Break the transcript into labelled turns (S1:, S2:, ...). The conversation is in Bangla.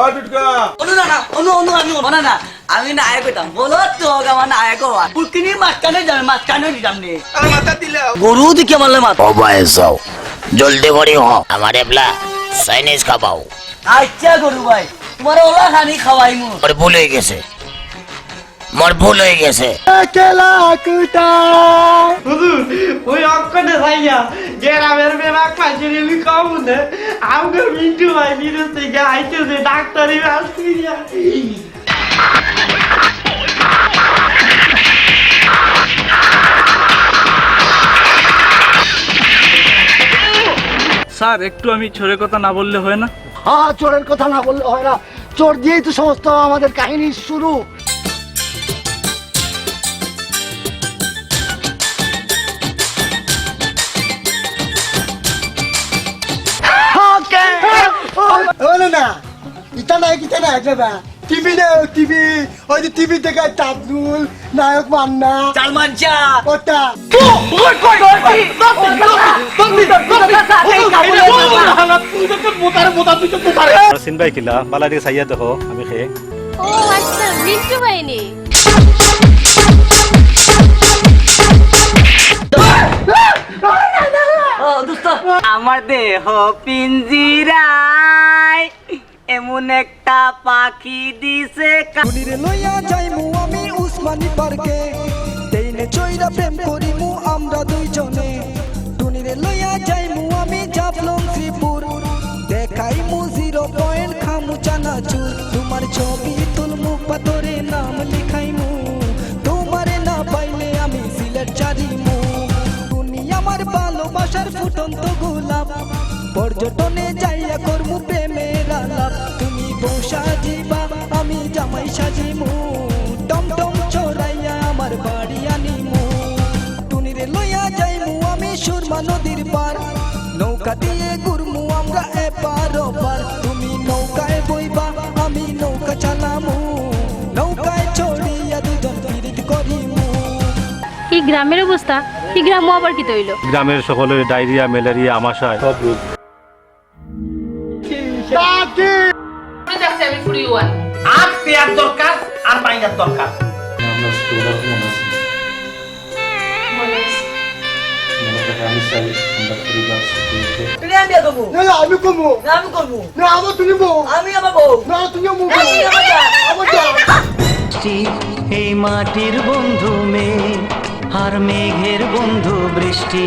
S1: ও টুটকা
S2: অনু না না অনু অনু আমি অনু না আমি নায়ক হইতাম। বলো তো আমার নায়ক হওয়া পুটকিনি মাঝখানে যাবে মাঝখানে দিতাম নে।
S1: আর মাথা দিলে
S2: গরু দিকে মারলে মাথা।
S3: ও বয়স হও জলদি করি হ। আমার চাইনিজ খাবাও।
S2: আচ্ছা গরু ভাই তোমার ওলা খানি খাওয়াই মু।
S3: ভুল হয়ে গেছে। মোর ভুল হয়ে গেছে।
S4: হুজুর ওই অক্ষণে ভাইয়া। গ্রামের মেয়ে পাশে রেলি কম না। আমাকে মিন্টু ভাই নিরস থেকে আইতেছে ডাক্তারি আসছি
S5: স্যার একটু আমি চোরের কথা না বললে হয় না?
S6: হ্যাঁ চোরের কথা না বললে হয় না। চোর দিয়েই তো সমস্ত আমাদের কাহিনী শুরু। না ইটা নাই কিটা নাই যাবা টিভি নে টিভি ওই যে টিভি থেকে তাবদুল নায়ক মান্না
S2: সালমান শাহ
S6: ওটা
S7: সিন ভাই কিলা বালা দিকে চাইয়া দেখো আমি খেয়ে
S8: ও আচ্ছা মিন্টু
S2: আমার দেহ পিঞ্জিরায় এমন একটা পাখি দিছে কা-
S9: টুনিরে লইয়া যাইমু আমি উসমানী পার্কে। তেইনে চইরা প্রেম করিমু আমরা দুইজনে। টুনিরে লইয়া যাইমু আমি জাফলং শ্রীপুর। দেখাইমু জিরো পয়েন্ট খামু চানাচুর। তোমার ছবি তুলমু, পাথরে নাম লিখাইমু। তোমারে না পাইলে আমি সিলেট চারিমু তুমি আমার ভালোবাসার ফুটন্ত গোলাপ সাজিবা আমি জামাই সাজিমু। টমটম চড়াইয়া আমার বাড়ি আনিমু। টুনিরে লইয়া যাইমু আমি সুরমা নদীর পার। নৌকা দিয়ে ঘুরমু আমরা এপার ওপার। তুমি নৌকায় বইবা আমি নৌকা চালামু। নৌকায় চড়িয়া দুজন পীড়িত করিমু।
S8: কি গ্রামের অবস্থা কি গ্রামও আবার কি তৈল?
S7: গ্রামের সকলের ডায়রিয়া ম্যালেরিয়া আমাশায়। সব রোগ।
S4: আর পেয়ার দরকার আর বাইনার দরকার।
S2: তুমি আমি
S6: না আমি কমু।
S2: না আমি করব
S6: না আমার তুমি বউ
S2: আমি আমার বউ।
S6: না তুমি
S2: আমার।
S6: আমার
S10: এই মাটির বন্ধু মেঘ আর মেঘের বন্ধু বৃষ্টি।